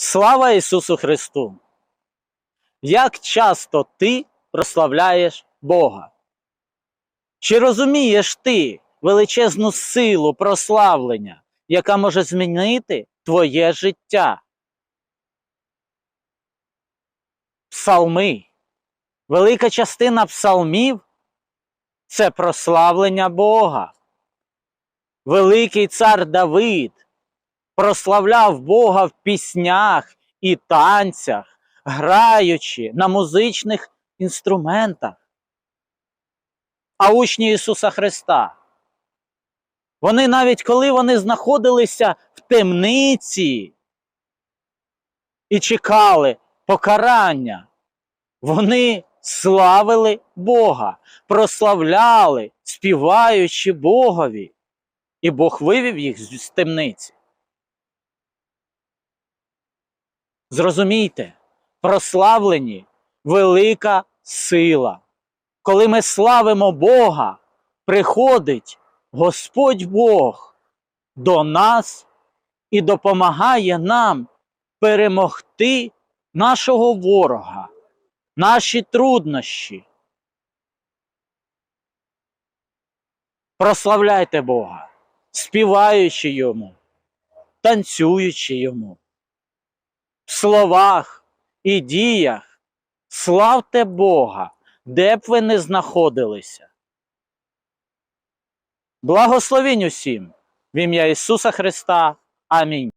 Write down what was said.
Слава Ісусу Христу! Як часто ти прославляєш Бога? Чи розумієш ти величезну силу прославлення, яка може змінити твоє життя? Псалми. Велика частина псалмів це прославлення Бога. Великий цар Давид прославляв Бога в піснях і танцях, граючи на музичних інструментах. А учні Ісуса Христа. Вони навіть коли вони знаходилися в темниці і чекали покарання, вони славили Бога, прославляли, співаючи Богові. І Бог вивів їх з темниці. Зрозумійте, прославлені велика сила. Коли ми славимо Бога, приходить Господь Бог до нас і допомагає нам перемогти нашого ворога, наші труднощі. Прославляйте Бога, співаючи йому, танцюючи йому в словах і діях славте Бога, де б ви не знаходилися. Благословінь усім в ім'я Ісуса Христа. Амінь.